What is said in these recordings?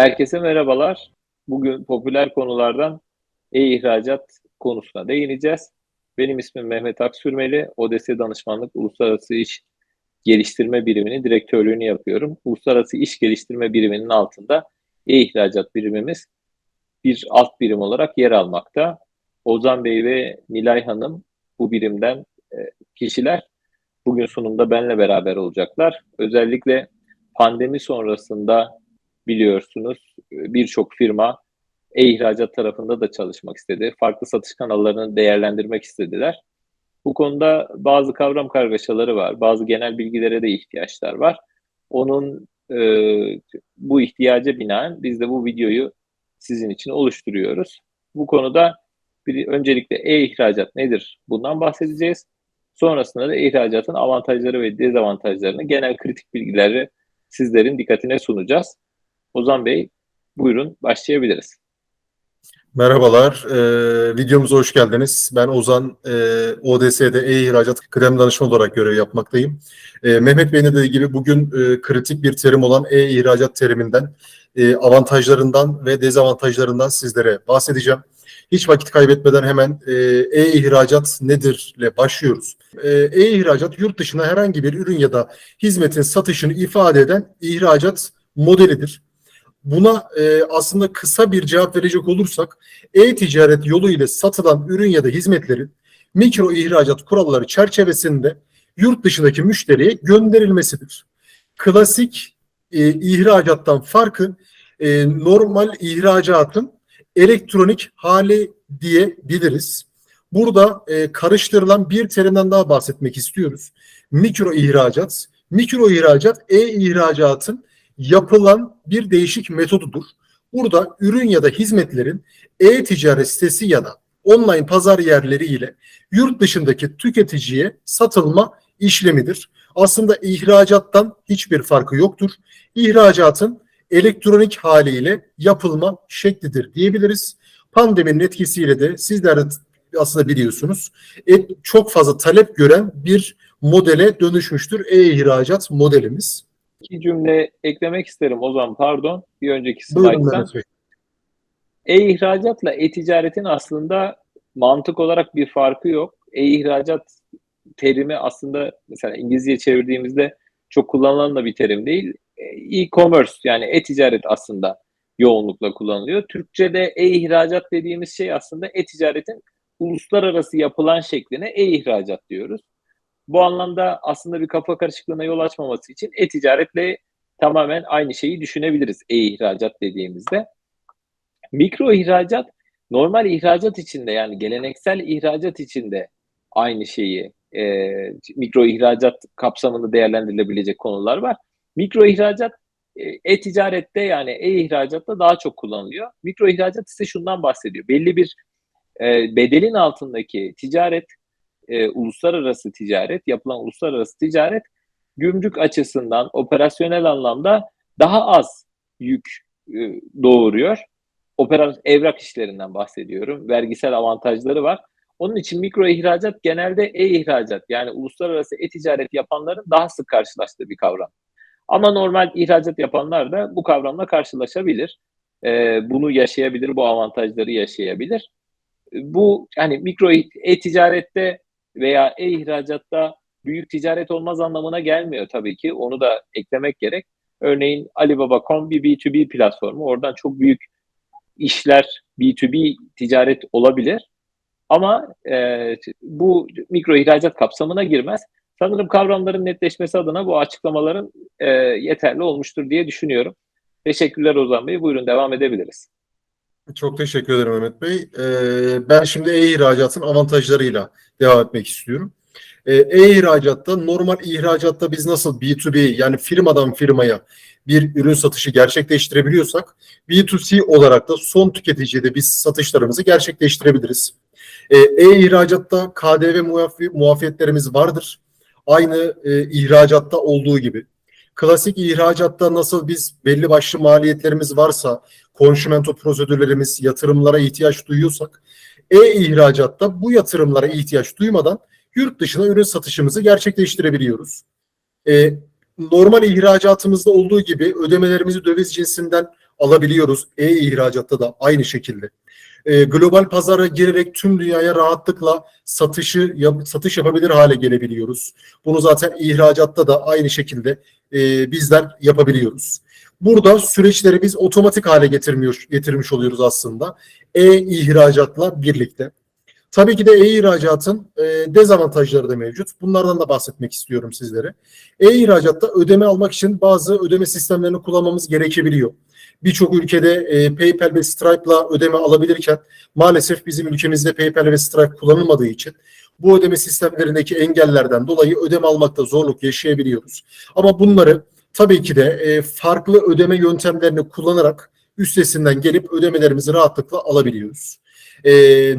Herkese merhabalar. Bugün popüler konulardan e-ihracat konusuna değineceğiz. Benim ismim Mehmet Aksürmeli. ODS Danışmanlık Uluslararası İş Geliştirme Biriminin direktörlüğünü yapıyorum. Uluslararası İş Geliştirme Biriminin altında e-ihracat birimimiz bir alt birim olarak yer almakta. Ozan Bey ve Nilay Hanım bu birimden e, kişiler bugün sunumda benle beraber olacaklar. Özellikle pandemi sonrasında biliyorsunuz birçok firma e-ihracat tarafında da çalışmak istedi. Farklı satış kanallarını değerlendirmek istediler. Bu konuda bazı kavram kargaşaları var. Bazı genel bilgilere de ihtiyaçlar var. Onun e, bu ihtiyaca binaen biz de bu videoyu sizin için oluşturuyoruz. Bu konuda bir, öncelikle e-ihracat nedir? Bundan bahsedeceğiz. Sonrasında da e-ihracatın avantajları ve dezavantajlarını genel kritik bilgileri sizlerin dikkatine sunacağız. Ozan Bey buyurun başlayabiliriz. Merhabalar, ee, videomuza hoş geldiniz. Ben Ozan, e, ODS'de e-ihracat kıdem danışman olarak görev yapmaktayım. E, Mehmet Bey'in de dediği gibi bugün e, kritik bir terim olan e-ihracat teriminden, e, avantajlarından ve dezavantajlarından sizlere bahsedeceğim. Hiç vakit kaybetmeden hemen e, e-ihracat nedirle başlıyoruz. E, E-ihracat yurt dışına herhangi bir ürün ya da hizmetin satışını ifade eden ihracat modelidir. Buna e, aslında kısa bir cevap verecek olursak e-ticaret yolu ile satılan ürün ya da hizmetlerin mikro ihracat kuralları çerçevesinde yurt dışındaki müşteriye gönderilmesidir. Klasik e, ihracattan farkı e, normal ihracatın elektronik hali diyebiliriz. Burada e, karıştırılan bir terimden daha bahsetmek istiyoruz. Mikro ihracat. Mikro ihracat e-ihracatın yapılan bir değişik metodudur. Burada ürün ya da hizmetlerin e-ticaret sitesi ya da online pazar yerleri ile yurt dışındaki tüketiciye satılma işlemidir. Aslında ihracattan hiçbir farkı yoktur. İhracatın elektronik haliyle yapılma şeklidir diyebiliriz. Pandeminin etkisiyle de sizler de aslında biliyorsunuz et, çok fazla talep gören bir modele dönüşmüştür e-ihracat modelimiz. İki cümle eklemek isterim Ozan pardon bir önceki slayttan. E-ihracatla e-ticaretin aslında mantık olarak bir farkı yok. E-ihracat terimi aslında mesela İngilizce çevirdiğimizde çok kullanılan da bir terim değil. E-commerce yani e-ticaret aslında yoğunlukla kullanılıyor. Türkçe'de e-ihracat dediğimiz şey aslında e-ticaretin uluslararası yapılan şekline e-ihracat diyoruz. Bu anlamda aslında bir kafa karışıklığına yol açmaması için e-ticaretle tamamen aynı şeyi düşünebiliriz e-ihracat dediğimizde. Mikro ihracat normal ihracat içinde yani geleneksel ihracat içinde aynı şeyi e, mikro ihracat kapsamında değerlendirilebilecek konular var. Mikro ihracat e, e-ticarette yani e-ihracatta daha çok kullanılıyor. Mikro ihracat ise şundan bahsediyor. Belli bir e, bedelin altındaki ticaret, e, uluslararası ticaret, yapılan uluslararası ticaret gümrük açısından operasyonel anlamda daha az yük e, doğuruyor. Opera, evrak işlerinden bahsediyorum. Vergisel avantajları var. Onun için mikro ihracat genelde e-ihracat yani uluslararası e-ticaret yapanların daha sık karşılaştığı bir kavram. Ama normal ihracat yapanlar da bu kavramla karşılaşabilir. E, bunu yaşayabilir, bu avantajları yaşayabilir. Bu hani mikro e-ticarette veya e-ihracatta büyük ticaret olmaz anlamına gelmiyor tabii ki. Onu da eklemek gerek. Örneğin Alibaba.com bir B2B platformu. Oradan çok büyük işler B2B ticaret olabilir. Ama e, bu mikro ihracat kapsamına girmez. Sanırım kavramların netleşmesi adına bu açıklamaların e, yeterli olmuştur diye düşünüyorum. Teşekkürler Ozan Bey. Buyurun devam edebiliriz. Çok teşekkür ederim Mehmet Bey. Ee, ben şimdi e-ihracatın avantajlarıyla devam etmek istiyorum. Ee, E-ihracatta normal ihracatta biz nasıl B2B yani firmadan firmaya bir ürün satışı gerçekleştirebiliyorsak B2C olarak da son tüketiciye de biz satışlarımızı gerçekleştirebiliriz. Ee, E-ihracatta KDV muaf- muafiyetlerimiz vardır. Aynı e, ihracatta olduğu gibi. Klasik ihracatta nasıl biz belli başlı maliyetlerimiz varsa, konşimento prosedürlerimiz, yatırımlara ihtiyaç duyuyorsak, e-ihracatta bu yatırımlara ihtiyaç duymadan yurt dışına ürün satışımızı gerçekleştirebiliyoruz. E, normal ihracatımızda olduğu gibi ödemelerimizi döviz cinsinden alabiliyoruz. E-ihracatta da aynı şekilde. E, global pazara girerek tüm dünyaya rahatlıkla satışı yap- satış yapabilir hale gelebiliyoruz. Bunu zaten ihracatta da aynı şekilde e, bizler yapabiliyoruz. Burada süreçleri biz otomatik hale getirmiyor, getirmiş oluyoruz aslında. E-ihracatla birlikte. Tabii ki de e-ihracatın e, dezavantajları da mevcut. Bunlardan da bahsetmek istiyorum sizlere. E-ihracatta ödeme almak için bazı ödeme sistemlerini kullanmamız gerekebiliyor. Birçok ülkede e, PayPal ve Stripe'la ödeme alabilirken maalesef bizim ülkemizde PayPal ve Stripe kullanılmadığı için bu ödeme sistemlerindeki engellerden dolayı ödeme almakta zorluk yaşayabiliyoruz. Ama bunları tabii ki de e, farklı ödeme yöntemlerini kullanarak üstesinden gelip ödemelerimizi rahatlıkla alabiliyoruz. E,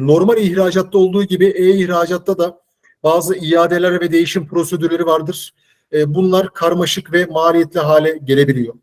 normal ihracatta olduğu gibi e-ihracatta da bazı iadeler ve değişim prosedürleri vardır. E, bunlar karmaşık ve maliyetli hale gelebiliyor.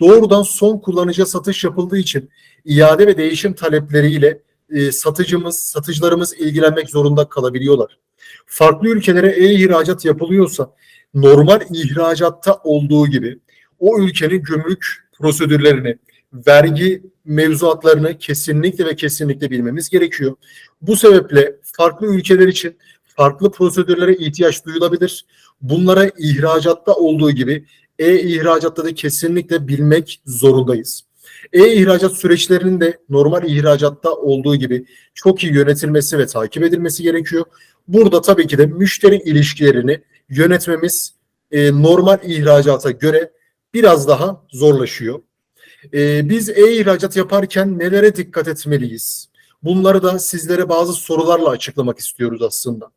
Doğrudan son kullanıcıya satış yapıldığı için iade ve değişim talepleriyle e, satıcımız, satıcılarımız ilgilenmek zorunda kalabiliyorlar. Farklı ülkelere e-ihracat yapılıyorsa normal ihracatta olduğu gibi o ülkenin gümrük prosedürlerini, vergi mevzuatlarını kesinlikle ve kesinlikle bilmemiz gerekiyor. Bu sebeple farklı ülkeler için farklı prosedürlere ihtiyaç duyulabilir. Bunlara ihracatta olduğu gibi e-ihracatta da kesinlikle bilmek zorundayız. E-ihracat süreçlerinin de normal ihracatta olduğu gibi çok iyi yönetilmesi ve takip edilmesi gerekiyor. Burada tabii ki de müşteri ilişkilerini yönetmemiz e, normal ihracata göre biraz daha zorlaşıyor. E, biz e-ihracat yaparken nelere dikkat etmeliyiz? Bunları da sizlere bazı sorularla açıklamak istiyoruz aslında.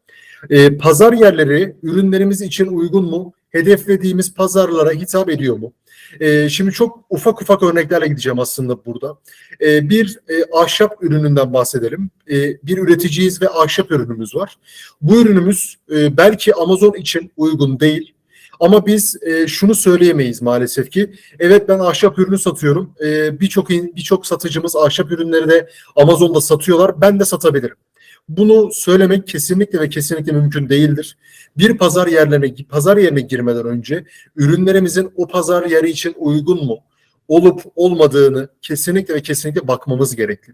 E, pazar yerleri ürünlerimiz için uygun mu? Hedeflediğimiz pazarlara hitap ediyor mu? E, şimdi çok ufak ufak örneklerle gideceğim aslında burada. Bir e, ahşap ürününden bahsedelim. Bir üreticiyiz ve ahşap ürünümüz var. Bu ürünümüz e, belki Amazon için uygun değil. Ama biz e, şunu söyleyemeyiz maalesef ki. Evet ben ahşap ürünü satıyorum. E, Birçok birçok satıcımız ahşap ürünleri de Amazon'da satıyorlar. Ben de satabilirim. Bunu söylemek kesinlikle ve kesinlikle mümkün değildir. Bir pazar yerlerine pazar yerine girmeden önce ürünlerimizin o pazar yeri için uygun mu olup olmadığını kesinlikle ve kesinlikle bakmamız gerekli.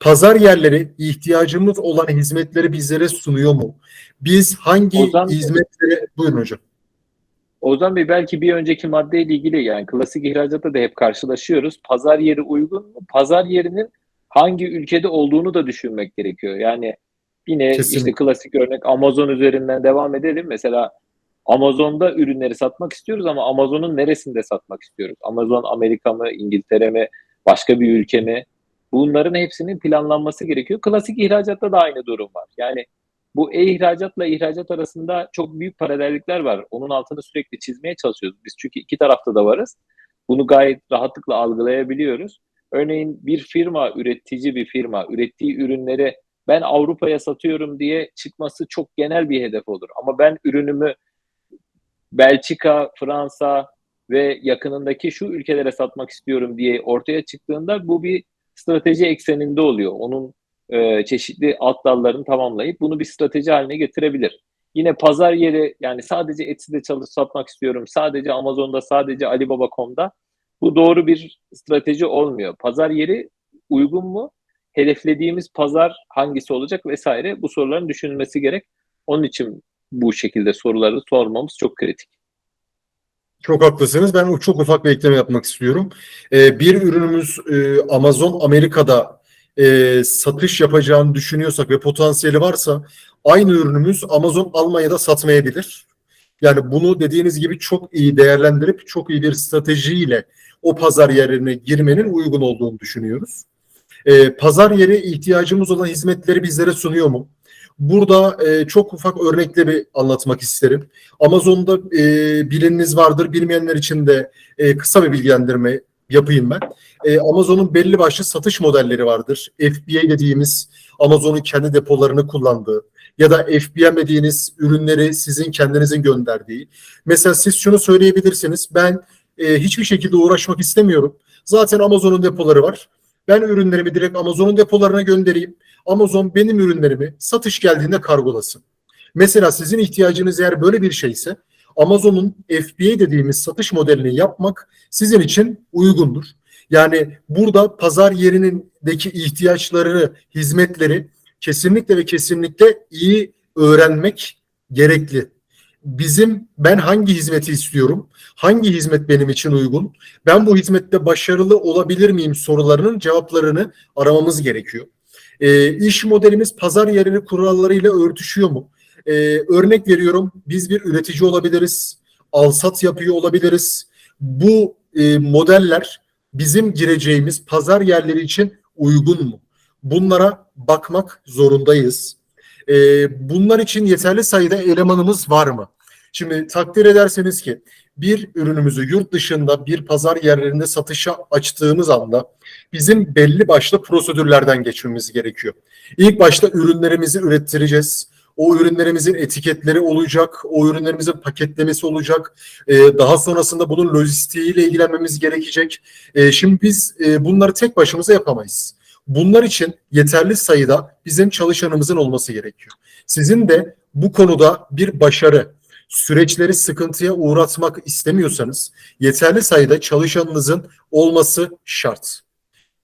Pazar yerleri ihtiyacımız olan hizmetleri bizlere sunuyor mu? Biz hangi Ozan- hizmetleri buyurun hocam. Ozan Bey belki bir önceki maddeyle ilgili yani klasik ihracatta da hep karşılaşıyoruz. Pazar yeri uygun mu? Pazar yerinin hangi ülkede olduğunu da düşünmek gerekiyor. Yani yine Kesinlikle. işte klasik örnek Amazon üzerinden devam edelim. Mesela Amazon'da ürünleri satmak istiyoruz ama Amazon'un neresinde satmak istiyoruz? Amazon Amerika mı, İngiltere mi, başka bir ülke mi? Bunların hepsinin planlanması gerekiyor. Klasik ihracatta da aynı durum var. Yani bu e-ihracatla ihracat arasında çok büyük paralellikler var. Onun altını sürekli çizmeye çalışıyoruz. Biz çünkü iki tarafta da varız. Bunu gayet rahatlıkla algılayabiliyoruz. Örneğin bir firma, üretici bir firma, ürettiği ürünleri ben Avrupa'ya satıyorum diye çıkması çok genel bir hedef olur. Ama ben ürünümü Belçika, Fransa ve yakınındaki şu ülkelere satmak istiyorum diye ortaya çıktığında bu bir strateji ekseninde oluyor. Onun e, çeşitli alt dallarını tamamlayıp bunu bir strateji haline getirebilir. Yine pazar yeri yani sadece Etsy'de çalış satmak istiyorum, sadece Amazon'da, sadece Alibaba.com'da bu doğru bir strateji olmuyor. Pazar yeri uygun mu? Hedeflediğimiz pazar hangisi olacak vesaire bu soruların düşünülmesi gerek. Onun için bu şekilde soruları sormamız çok kritik. Çok haklısınız. Ben çok ufak bir ekleme yapmak istiyorum. Ee, bir ürünümüz e, Amazon Amerika'da e, satış yapacağını düşünüyorsak ve potansiyeli varsa aynı ürünümüz Amazon Almanya'da satmayabilir. Yani bunu dediğiniz gibi çok iyi değerlendirip çok iyi bir stratejiyle o pazar yerine girmenin uygun olduğunu düşünüyoruz. Ee, pazar yeri ihtiyacımız olan hizmetleri bizlere sunuyor mu? Burada e, çok ufak örnekleri anlatmak isterim. Amazon'da e, bileniniz vardır, bilmeyenler için de e, kısa bir bilgilendirme yapayım ben. E, Amazon'un belli başlı satış modelleri vardır. FBA dediğimiz Amazon'un kendi depolarını kullandığı ya da FBM dediğiniz ürünleri sizin kendinizin gönderdiği. Mesela siz şunu söyleyebilirsiniz. Ben e, hiçbir şekilde uğraşmak istemiyorum. Zaten Amazon'un depoları var. Ben ürünlerimi direkt Amazon'un depolarına göndereyim. Amazon benim ürünlerimi satış geldiğinde kargolasın. Mesela sizin ihtiyacınız eğer böyle bir şeyse Amazon'un FBA dediğimiz satış modelini yapmak sizin için uygundur. Yani burada pazar yerindeki ihtiyaçları, hizmetleri kesinlikle ve kesinlikle iyi öğrenmek gerekli. Bizim ben hangi hizmeti istiyorum? Hangi hizmet benim için uygun? Ben bu hizmette başarılı olabilir miyim sorularının cevaplarını aramamız gerekiyor. E, iş modelimiz pazar yerinin kurallarıyla örtüşüyor mu? E, örnek veriyorum biz bir üretici olabiliriz, alsat yapıyor olabiliriz. Bu e, modeller bizim gireceğimiz pazar yerleri için uygun mu? Bunlara bakmak zorundayız. E, bunlar için yeterli sayıda elemanımız var mı? Şimdi takdir ederseniz ki bir ürünümüzü yurt dışında bir pazar yerlerinde satışa açtığımız anda bizim belli başlı prosedürlerden geçmemiz gerekiyor. İlk başta ürünlerimizi ürettireceğiz. O ürünlerimizin etiketleri olacak, o ürünlerimizin paketlemesi olacak. Ee, daha sonrasında bunun lojistiğiyle ilgilenmemiz gerekecek. Ee, şimdi biz e, bunları tek başımıza yapamayız. Bunlar için yeterli sayıda bizim çalışanımızın olması gerekiyor. Sizin de bu konuda bir başarı, süreçleri sıkıntıya uğratmak istemiyorsanız yeterli sayıda çalışanınızın olması şart.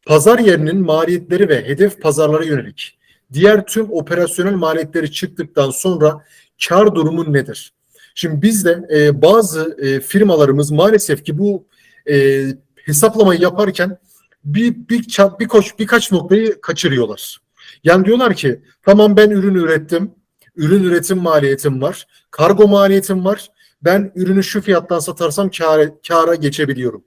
Pazar yerinin maliyetleri ve hedef pazarlara yönelik diğer tüm operasyonel maliyetleri çıktıktan sonra kar durumu nedir? Şimdi bizde e, bazı e, firmalarımız maalesef ki bu e, hesaplamayı yaparken bir, bir birkaç, birkaç noktayı kaçırıyorlar. Yani diyorlar ki tamam ben ürün ürettim, ürün üretim maliyetim var, kargo maliyetim var. Ben ürünü şu fiyattan satarsam kâra, kâra geçebiliyorum.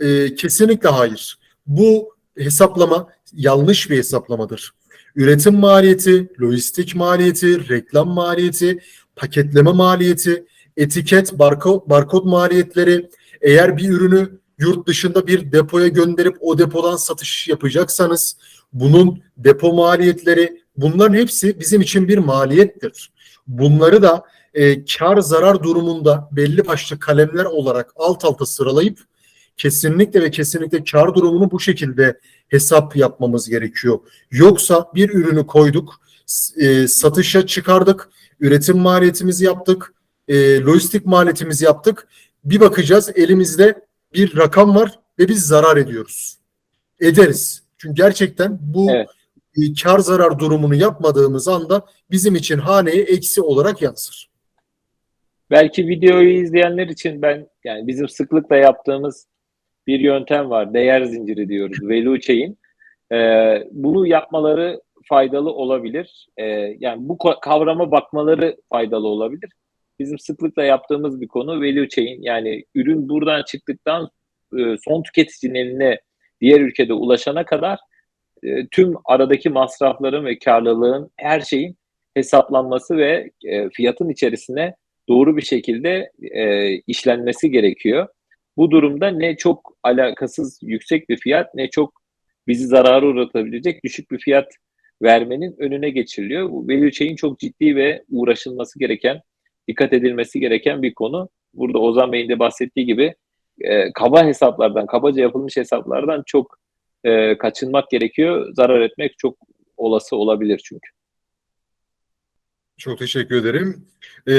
E, kesinlikle hayır. Bu hesaplama yanlış bir hesaplamadır. Üretim maliyeti, lojistik maliyeti, reklam maliyeti, paketleme maliyeti, etiket, barkod, barkod maliyetleri, eğer bir ürünü yurt dışında bir depoya gönderip o depodan satış yapacaksanız bunun depo maliyetleri bunların hepsi bizim için bir maliyettir. Bunları da e, kar zarar durumunda belli başlı kalemler olarak alt alta sıralayıp kesinlikle ve kesinlikle kar durumunu bu şekilde hesap yapmamız gerekiyor. Yoksa bir ürünü koyduk, e, satışa çıkardık, üretim maliyetimizi yaptık, e, lojistik maliyetimizi yaptık. Bir bakacağız elimizde bir rakam var ve biz zarar ediyoruz. Ederiz. Çünkü gerçekten bu Evet. e, kar zarar durumunu yapmadığımız anda bizim için haneye eksi olarak yansır. Belki videoyu izleyenler için ben yani bizim sıklıkla yaptığımız bir yöntem var. Değer zinciri diyoruz. Value chain. Ee, bunu yapmaları faydalı olabilir. Ee, yani bu kavrama bakmaları faydalı olabilir. Bizim sıklıkla yaptığımız bir konu value chain. Yani ürün buradan çıktıktan e, son tüketicinin eline diğer ülkede ulaşana kadar e, tüm aradaki masrafların ve karlılığın her şeyin hesaplanması ve e, fiyatın içerisine doğru bir şekilde e, işlenmesi gerekiyor. Bu durumda ne çok alakasız yüksek bir fiyat ne çok bizi zarara uğratabilecek düşük bir fiyat vermenin önüne geçiriliyor. Bu value chain çok ciddi ve uğraşılması gereken, dikkat edilmesi gereken bir konu. Burada Ozan Bey'in de bahsettiği gibi e, kaba hesaplardan, kabaca yapılmış hesaplardan çok e, kaçınmak gerekiyor. Zarar etmek çok olası olabilir çünkü. Çok teşekkür ederim. Ee,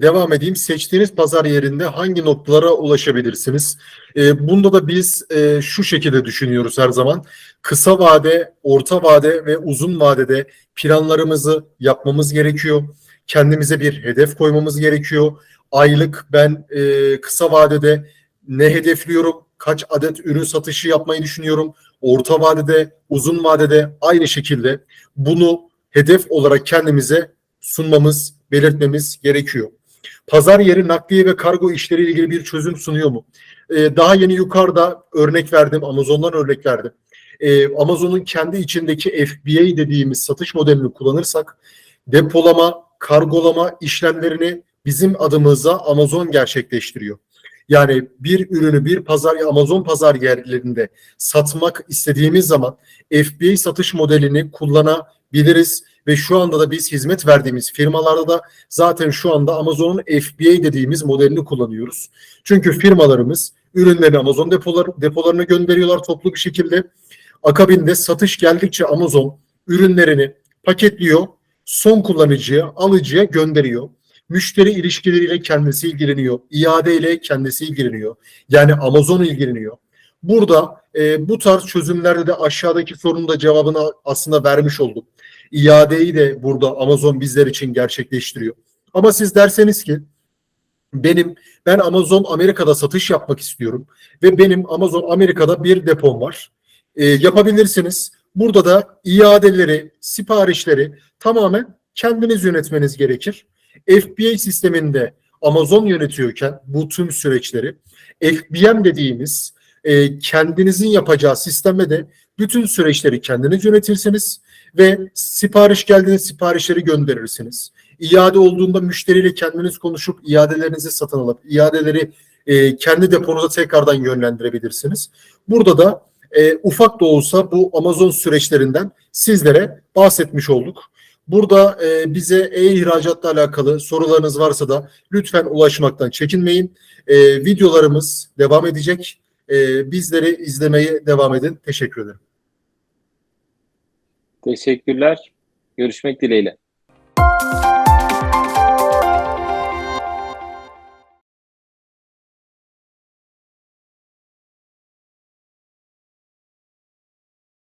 devam edeyim. Seçtiğiniz pazar yerinde hangi noktalara ulaşabilirsiniz? Ee, bunda da biz e, şu şekilde düşünüyoruz her zaman. Kısa vade, orta vade ve uzun vadede planlarımızı yapmamız gerekiyor. Kendimize bir hedef koymamız gerekiyor. Aylık ben e, kısa vadede ne hedefliyorum? Kaç adet ürün satışı yapmayı düşünüyorum? Orta vadede, uzun vadede aynı şekilde bunu hedef olarak kendimize sunmamız, belirtmemiz gerekiyor. Pazar yeri nakliye ve kargo işleriyle ilgili bir çözüm sunuyor mu? Ee, daha yeni yukarıda örnek verdim, Amazon'dan örnek verdim. Ee, Amazon'un kendi içindeki FBA dediğimiz satış modelini kullanırsak depolama, kargolama işlemlerini bizim adımıza Amazon gerçekleştiriyor. Yani bir ürünü bir pazar Amazon pazar yerlerinde satmak istediğimiz zaman FBA satış modelini kullanabiliriz ve şu anda da biz hizmet verdiğimiz firmalarda da zaten şu anda Amazon'un FBA dediğimiz modelini kullanıyoruz. Çünkü firmalarımız ürünlerini Amazon depolar, depolarına gönderiyorlar toplu bir şekilde. Akabinde satış geldikçe Amazon ürünlerini paketliyor, son kullanıcıya, alıcıya gönderiyor. Müşteri ilişkileriyle kendisi ilgileniyor. iade ile kendisi ilgileniyor. Yani Amazon ilgileniyor. Burada e, bu tarz çözümlerde de aşağıdaki sorunun da cevabını aslında vermiş olduk. İadeyi de burada Amazon bizler için gerçekleştiriyor. Ama siz derseniz ki benim ben Amazon Amerika'da satış yapmak istiyorum ve benim Amazon Amerika'da bir depom var. E, yapabilirsiniz. Burada da iadeleri, siparişleri tamamen kendiniz yönetmeniz gerekir. FBA sisteminde Amazon yönetiyorken bu tüm süreçleri FBM dediğimiz e, kendinizin yapacağı sistemde de bütün süreçleri kendiniz yönetirsiniz ve sipariş geldiğinde siparişleri gönderirsiniz. İade olduğunda müşteriyle kendiniz konuşup iadelerinizi satın alıp iadeleri e, kendi deponuza tekrardan yönlendirebilirsiniz. Burada da e, ufak da olsa bu Amazon süreçlerinden sizlere bahsetmiş olduk. Burada e, bize e-ihracatla alakalı sorularınız varsa da lütfen ulaşmaktan çekinmeyin. E, videolarımız devam edecek. E, bizleri izlemeye devam edin. Teşekkür ederim. Teşekkürler. Görüşmek dileğiyle.